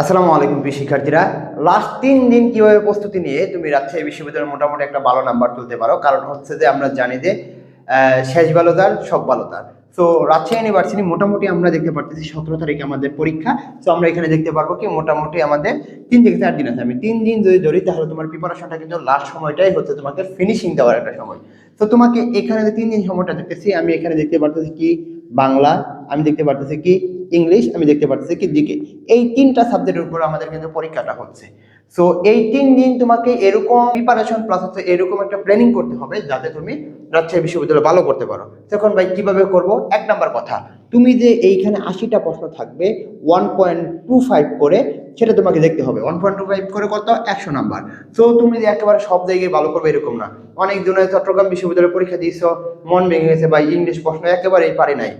আসসালামু আলাইকুম প্রিয় শিক্ষার্থীরা। লাস্ট তিন দিন কীভাবে প্রস্তুতি নিয়ে তুমি রাজশাহী বিশ্ববিদ্যালয়ের মোটামুটি একটা ভালো নাম্বার তুলতে পারো, কারণ হচ্ছে যে আমরা জানি যে শেষ ভালো তার, সব ভালো তার। তো রাজশাহী ইউনিভার্সিটি মোটামুটি আমরা দেখতে পারতেছি সতেরো তারিখে আমাদের পরীক্ষা। তো আমরা এখানে দেখতে পারব কি মোটামুটি আমাদের তিন থেকে চার দিন আছে। আমি তিন দিন যদি ধরি, তাহলে তোমার প্রিপারেশনটা কিন্তু লাস্ট সময়টাই হচ্ছে তোমাকে ফিনিশিং দেওয়ার একটা সময়। তো তোমাকে এখানে তিন দিন সময়টা দেখতেছি, আমি এখানে দেখতে পারতেছি কি বাংলা, আমি দেখতে পারতেছি কি ইংলিশ, আমি দেখতে পারতেছি কি দিকে এই তিনটা সাবজেক্টের উপর আমাদের কিন্তু পরীক্ষাটা হচ্ছে। সো এই তিন দিন তোমাকে এরকম প্রিপারেশন প্লাস হচ্ছে এরকম একটা প্ল্যানিং করতে হবে যাতে তুমি রাজশাহী বিশ্ববিদ্যালয় ভালো করতে পারো। তখন ভাই, কীভাবে করব? এক নাম্বার কথা, তুমি যে এইখানে আশিটা প্রশ্ন থাকবে ওয়ান পয়েন্ট টু ফাইভ করে, সেটা তোমাকে দেখতে হবে। ওয়ান পয়েন্ট টু ফাইভ করে কত? একশো নাম্বার। সো তুমি যে একেবারে সব জায়গায় ভালো করবে এরকম না। অনেক জনে চট্টগ্রাম বিশ্ববিদ্যালয়ে পরীক্ষা দিয়েছ, মন ভেঙে গেছে বা ইংলিশ প্রশ্ন একেবারেই পারে নাই।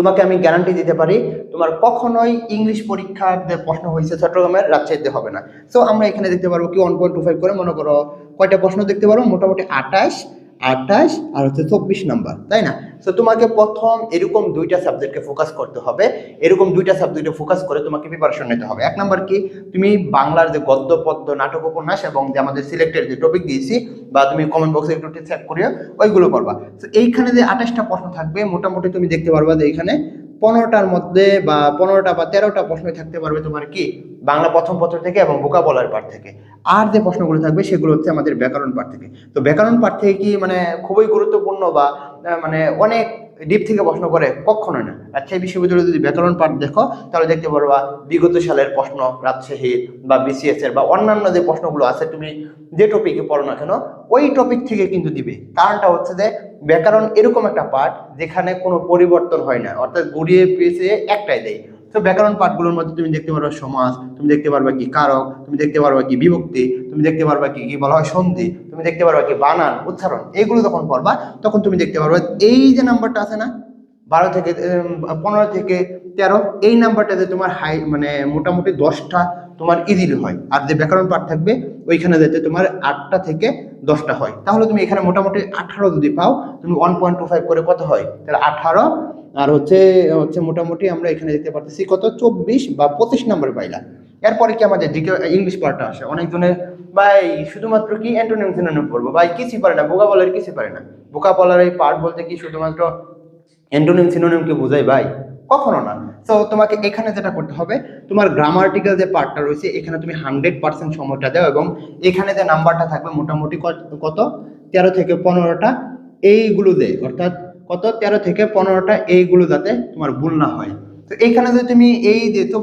তোমাকে আমি গ্যারান্টি দিতে পারি, তোমার কখনোই ইংলিশ পরীক্ষার প্রশ্ন হয়েছে চট্টগ্রামের রাজশাহীতে হবে না। সো আমরা এখানে দেখতে পারব কি ওয়ান পয়েন্ট টু ফাইভ করে মনে করো কয়টা প্রশ্ন দেখতে পারব? মোটামুটি আঠাশ। আঠাশ আর হচ্ছে চব্বিশ নাম্বার, তাই না? সো তোমাকে প্রথম এরকম দুইটা সাবজেক্টকে ফোকাস করতে হবে। এরকম দুইটা সাবজেক্টে ফোকাস করে তোমাকে প্রিপারেশন নিতে হবে। এক নাম্বার কি? তুমি বাংলার যে গদ্য পদ্য নাটক উপন্যাস এবং যে আমাদের সিলেক্টেড যে টপিক দিয়েছি বা তুমি কমেন্ট বক্সে একটু চেক করিও, ওইগুলো পড়বা। তো এইখানে যে আঠাশটা প্রশ্ন থাকবে, মোটামুটি তুমি দেখতে পারবা যে এইখানে পনেরোটার মধ্যে বা পনেরোটা বা তেরোটা প্রশ্নই থাকতে পারবে তোমার কি? বাংলা প্রথম পত্র থেকে এবং বোকা বলার পাঠ থেকে। আর যে প্রশ্নগুলো থাকবে, সেগুলো হচ্ছে আমাদের ব্যাকরণ পাঠ থেকে। তো ব্যাকরণ পাঠ থেকে কি মানে খুবই গুরুত্বপূর্ণ বা মানে অনেক ডিপ থেকে প্রশ্ন করে? কখনোই না। রাজশাহী বিশ্ববিদ্যালয়ে যদি ব্যাকরণ পাঠ দেখো, তাহলে দেখতে পারবা বিগত সালের প্রশ্ন, রাজশাহী বা বিসিএস এর বা অন্যান্য যে প্রশ্নগুলো আছে, তুমি যে টপিকে পড়ো না কেন, ওই টপিক থেকে কিন্তু দিবে। কারণটা হচ্ছে যে, ব্যাকরণ এরকম একটা পাঠ যেখানে কোনো পরিবর্তন হয় না। অর্থাৎ ঘুরিয়ে পেঁচিয়ে একটাই দেয়। তো ব্যাকরণ পাঠগুলোর মধ্যে তুমি দেখতে পারবা সমাজ, তুমি দেখতে পারবা কি কারক, তুমি দেখতে পারবা কি বিভক্তি, তুমি দেখতে পারবা কি কি বলা হয় সন্ধি, তুমি দেখতে পারবা কি বানান, উচ্চারণ এগুলো যখন পড়বা, তখন তুমি দেখতে পারবা এই যে নাম্বারটা আছে না, বারো থেকে পনেরো থেকে তেরো, এই নাম্বারটাতে তোমার হাই মানে মোটামুটি দশটা তোমার ইজিলি হয়। আর যে ব্যাকরণ পাঠ থাকবে, ওইখানে যাতে তোমার আটটা থেকে দশটা হয়। তাহলে তুমি এখানে মোটামুটি আঠারো যদি পাও, তুমি ওয়ান পয়েন্ট টু ফাইভ করে কত হয়? তাহলে আঠারো আর হচ্ছে হচ্ছে মোটামুটি আমরা এখানে দেখতে পারতেছি কত? চব্বিশ বা পঁচিশ নাম্বার পাইলা। এরপরে কি আমাদের দিকে ইংলিশ পার্টটা আসে? অনেকজনে, ভাই, শুধুমাত্র কি অ্যান্টোনিম সিনোনিম পড়ব? ভাই, কিছুই পারে না বোকা বলার কিছু পারে না। বোকা বলার এই পার্ট বলতে কি শুধুমাত্র অ্যান্টোনিম সিনোনিমকে বোঝাই, ভাই? কখনো না। তো তোমাকে এখানে যেটা করতে হবে, তোমার গ্রামার্টিক্যাল যে পার্টটা রয়েছে, এখানে তুমি হান্ড্রেড পার্সেন্ট সময়টা দাও এবং এখানে যে নাম্বারটা থাকবে মোটামুটি কত? তেরো থেকে পনেরোটা। এইগুলো দেয় অর্থাৎ কত? তেরো থেকে পনেরোটা এইগুলো যাতে তোমার ভুল না হয়। তো এইখানে যদি তুমি এই যে তো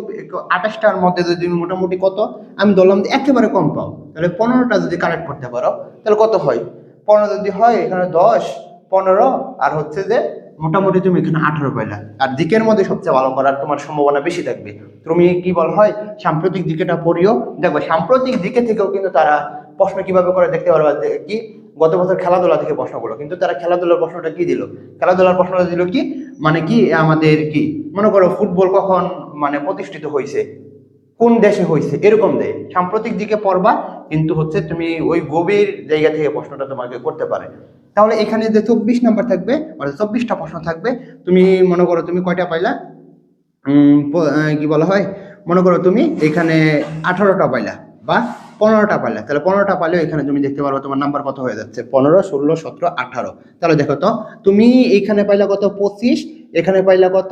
আঠাশটার মধ্যে যদি তুমি মোটামুটি কত? আমি ধরলাম যে একেবারে কম পাও। তাহলে পনেরোটা যদি কালেক্ট করতে পারো, তাহলে কত হয়? পনেরো যদি হয়, এখানে দশ, পনেরো, আর হচ্ছে যে মোটামুটি তুমি এখানে আঠারো পাইলা। আর দিকের মধ্যে সবচেয়ে ভালো করার তোমার সম্ভাবনা বেশি থাকবে। তুমি কি বল হয়? সাম্প্রতিক দিকেটা পড়িও। দেখবে সাম্প্রতিক দিকে থেকেও কিন্তু তারা প্রশ্ন কীভাবে করে দেখতে পারবা কি? গত বছর খেলাধুলা থেকে প্রশ্নগুলো কিন্তু তারা খেলাধুলার প্রশ্নটা কি দিল? খেলাধুলার প্রশ্নটা দিল কি? মানে কি আমাদের কি? মনে করো ফুটবল কখন মানে প্রতিষ্ঠিত হয়েছে কোন দেশে হয়েছে এরকম দেয়। সাম্প্রতিক দিকে পড়বা, কিন্তু হচ্ছে তুমি ওই গভীর জায়গা থেকে প্রশ্নটা তোমাকে করতে পারে। তাহলে এখানে যে চব্বিশ নাম্বার থাকবে অর্থাৎ চব্বিশটা প্রশ্ন থাকবে, তুমি মনে করো তুমি কয়টা পাইলা? কি বলা হয়? মনে করো তুমি এখানে আঠারোটা পাইলা, বা পনেরোটা পাইলা তাহলে পনেরোটা পাইলেও এখানে তুমি দেখতে পারো তোমার নাম্বার কত হয়ে যাচ্ছে। পনেরো, ষোলো, সতেরো, আঠারো। তাহলে দেখো তো, তুমি এইখানে পাইলা কত? পঁচিশ, এখানে পাইলা কত?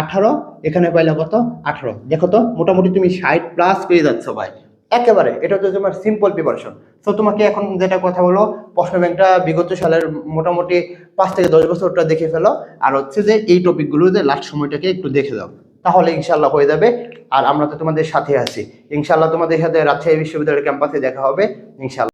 আঠারো, এখানে পাইলা কত? আঠারো। দেখো তো, মোটামুটি তুমি ষাট প্লাস পেয়ে যাচ্ছ ভাই। একেবারে, এটা হচ্ছে তোমার সিম্পল প্রিপারেশন তো তোমাকে এখন যেটা কথা বলো, প্রশ্ন ব্যাংকটা বিগত সালের মোটামুটি পাঁচ থেকে দশ বছরটা দেখে ফেলো। আর হচ্ছে যে এই টপিকগুলো যে লাস্ট সময়টাকে একটু দেখে দাও। তাহলে ইনশাল্লাহ হয়ে যাবে। আর আমরা তো তোমাদের সাথে আছি। ইনশাল্লাহ তোমাদের সাথে রাজশাহী বিশ্ববিদ্যালয়ের ক্যাম্পাসে দেখা হবে। ইনশাল্লাহ